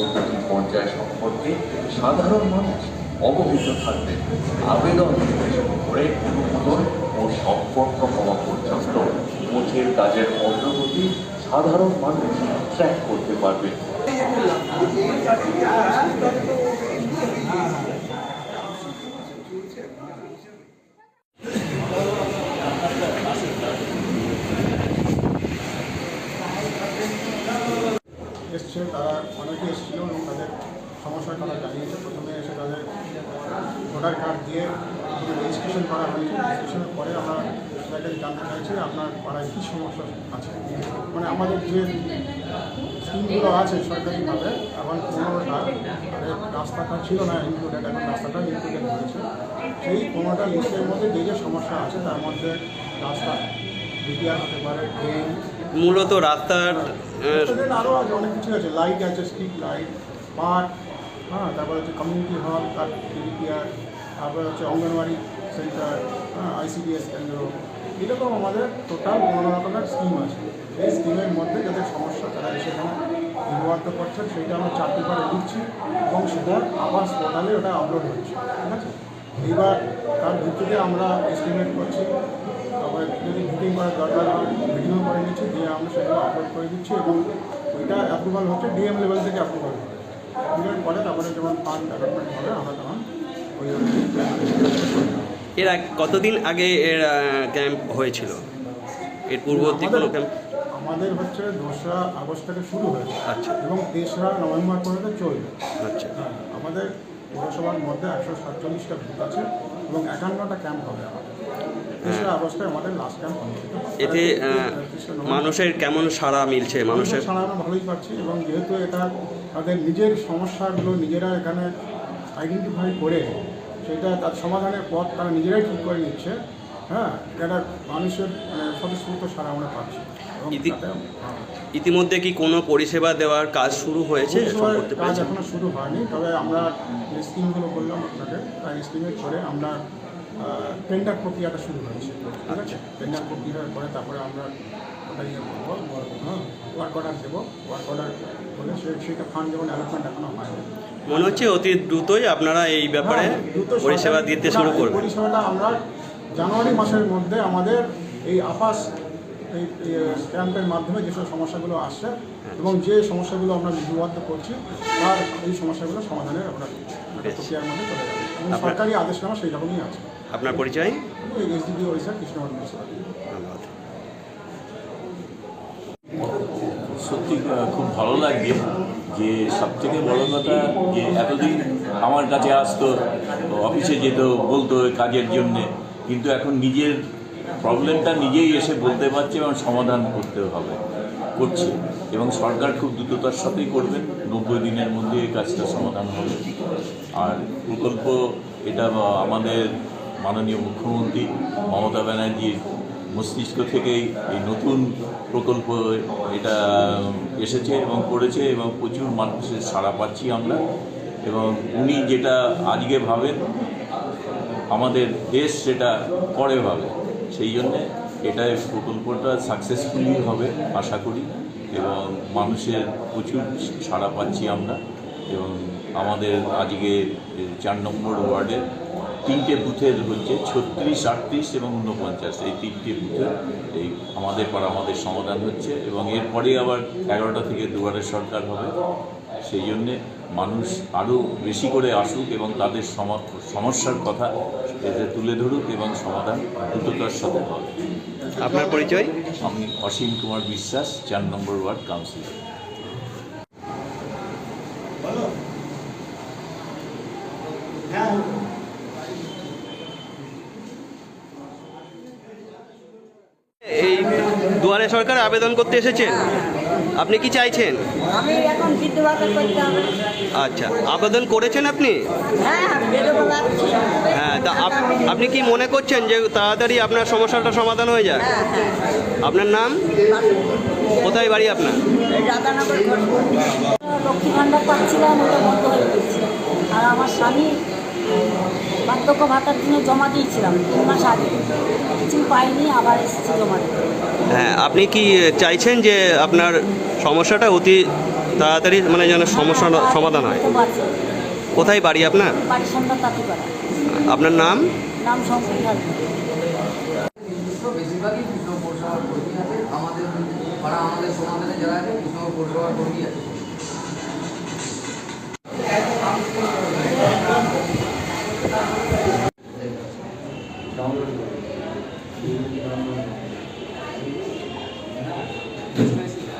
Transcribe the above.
প্রতিটি পর্যায় সম্পর্কে সাধারণ মানুষ অবহিত থাকবে। আবেদন করে অনুমোদন ও সম্পর্ক হওয়া পর্যন্ত কোচের কাজের অগ্রগতি সাধারণ মানুষ ট্র্যাক করতে পারবে এসছে তারা অনেকে এসেছিল এবং তাদের সমস্যা তারা জানিয়েছে প্রথমে এসে তাদের ভোটার কার্ড দিয়ে রেজিস্ট্রেশন করা হয়েছে রেজিস্ট্রেশনের পরে আমরা তাদের জানতে চাইছি আপনার পাড়ায় কী সমস্যা আছে। মানে আমাদের যে স্কিমগুলো আছে সরকারিভাবে এখন পনেরোটা আগে রাস্তাটা ছিল না ইনক্লুডেড এখন রাস্তাটা ইনক্লুডেড হয়েছে। সেই পনেরোটা লিস্টের মধ্যে যে যে সমস্যা আছে তার মধ্যে রাস্তা বিপিআর হতে পারে ট্রেন মূলত রাস্তার স্টুডেন্ট আরও আছে অনেক কিছু আছে লাইট আছে স্ট্রিট লাইট পার্ক হ্যাঁ তারপরে হচ্ছে কমিউনিটি হল তার ডিপিআর তারপরে হচ্ছে অঙ্গনওয়াড়ি সেন্টার হ্যাঁ আইসিডিএস কেন্দ্র, এরকম আমাদের টোটাল পনেরো রকমের স্কিম আছে। এই স্কিমের মধ্যে যাদের সমস্যা তারা সেখানে বিভক্ত করছে সেটা আমরা চার পেপারে লিখছি এবং সেটা আবাস পোর্টালে ওটা আপলোড হচ্ছে, ঠিক আছে? এইবার তার ভিত্তিতে আমরা এস্টিমেট করছি তারপরে যদি মিটিং করার দরকার হয় মিটিংও করে নিচ্ছি, দিয়ে আমরা সেগুলো আপলোড করে দিচ্ছি এবং ওইটা অ্যাপ্রুভাল হচ্ছে ডিএম লেভেল থেকে অ্যাপ্রুভাল হবে। পরে তারপরে যখন ফান্ড অ্যালটমেন্ট হবে, আমরা তখন এর কতদিন আগে এর ক্যাম্প হয়েছিল? এর পূর্ববর্তী কোনো ক্যাম্প আমাদের হচ্ছে দোসরা আগস্ট থেকে শুরু হয়েছে। আচ্ছা। এবং তেসরা নভেম্বর পর্যন্ত চলবে। আচ্ছা। হ্যাঁ আমাদের পৌরসভার মধ্যে একশো সাতচল্লিশটা বুথ আছে এবং একান্নটা ক্যাম্প হবে আমাদের। তেসরা আগস্টে আমাদের লাস্ট ক্যাম্প অনুষ্ঠিত হবে। এতে মানুষের কেমন সাড়া মিলছে মানুষের? মানুষের সাড়া আমরা ভালোই পাচ্ছি এবং যেহেতু এটা তাদের নিজের সমস্যাগুলো নিজেরা এখানে আইডেন্টিফাই করে সেটা তার সমাধানের পথ তারা নিজেরাই ঠিক করে নিচ্ছে হ্যাঁ? এটা মানুষের মানে স্বতঃস্ফূর্ত সারা আমরা পাচ্ছি। হ্যাঁ, ইতিমধ্যে কি কোনো পরিষেবা দেওয়ার কাজ শুরু হয়েছে? কাজ এখনও শুরু হয়নি তবে আমরা যে স্কিমগুলো বললাম আপনাকে তার এস্টিমেট করে আমরা টেন্ডার প্রক্রিয়াটা শুরু হয়েছে ঠিক আছে? টেন্ডার প্রক্রিয়ার পরে তারপরে আমরা ইয়ে করব হ্যাঁ? ওয়ার্ক অর্ডার দেবো ওয়ার্ক অর্ডার বলে সেটা ফান্ড যেমন অ্যালটমেন্ট এখনও হয়নি মনে হচ্ছে অতি দ্রুতই আপনারা এই ব্যাপারে হ্যাঁ, পরিষেবা দিতে শুরু করবেন পরিষেবাটা আমরা জানুয়ারি মাসের মধ্যে আমাদের এই আপাস এই ক্যাম্পের মাধ্যমে যেসব সমস্যাগুলো আসছে এবং যে সমস্যাগুলো আমরা বিধিবদ্ধ করছি তার এই সমস্যাগুলো সমাধানের আমরা প্রক্রিয়ার মধ্যে চলে যাবে। এবং সরকারি আদেশনামা সেই রকমই আছে। আপনার পরিচয়? এসডিপি ওড়িশা কৃষ্ণগঞ্জ সত্যি খুব ভালো লাগছে যে সব থেকে বড় কথা যে এতদিন আমার কাছে আসতো, অফিসে যেত, বলতো কাজের জন্যে, কিন্তু এখন নিজের প্রবলেমটা নিজেই এসে বলতে পারছে এবং সমাধান করতে হবে, করছে। এবং সরকার খুব দ্রুততার সাথেই করবেন নব্বই দিনের মধ্যে এই কাজটা সমাধান হবে। আর প্রকল্প, এটা আমাদের মাননীয় মুখ্যমন্ত্রী মমতা ব্যানার্জির মস্তিষ্ক থেকেই এই নতুন প্রকল্প এটা এসেছে এবং করেছে এবং প্রচুর মানুষের সাড়া পাচ্ছি আমরা। এবং উনি যেটা আজকে ভাবেন, আমাদের দেশ সেটা পরে ভাবে। সেই জন্যে এটা প্রকল্পটা সাকসেসফুলি হবে, আশা করি। এবং মানুষের প্রচুর সাড়া পাচ্ছি আমরা। এবং আমাদের আজকে চার নম্বর ওয়ার্ডের তিনটে বুথের হচ্ছে ছত্রিশ আটত্রিশ এবং ঊনপঞ্চাশ। এই তিনটে বুথে এই আমাদের পর আমাদের সমাধান হচ্ছে এবং এরপরে আবার এগারোটা থেকে দুয়ারের সরকার হবে। সেই জন্যে মানুষ আরও বেশি করে আসুক এবং তাদের সম- সমস্যার কথা এতে তুলে ধরুক এবং সমাধান দ্রুততার সাথে হবে। আপনার পরিচয়? আমি অসীম কুমার বিশ্বাস চার নম্বর ওয়ার্ড কাউন্সিলর এই দুয়ারে সরকার আবেদন করতে এসেছেন? আপনি কি চাইছেন? আমি এখন আচ্ছা আবেদন করেছেন আপনি? হ্যাঁ লাগছে হ্যাঁ তা আপ- আপনি কি মনে করছেন যে তাড়াতাড়ি আপনার সমস্যাটা সমাধান হয়ে যায়? হ্যাঁ হ্যাঁ। আপনার নাম? কোথায় বাড়ি আপনার? এই লক্ষ্মী ভাণ্ডার পাচ্ছিলাম ওটা বন্ধ হয়ে গেছে। আর আমার স্বামী বার্ধক্য ভাতার জন্য জমা দিয়েছিলাম তিন মাস আগে। কিছু পাইনি আবার এসেছি জমা হ্যাঁ আপনি কি চাইছেন যে আপনার সমস্যাটা অতি তাড়াতাড়ি মানে যেন সমস্যা সমাধান হয়? কোথায় বাড়ি আপনার? আপনার নাম? বেশিরভাগই আমাদের পাড়া আমাদের সমাধানে যারা আছে কৃষ্ণ পৌরসভার কর্মী আছে।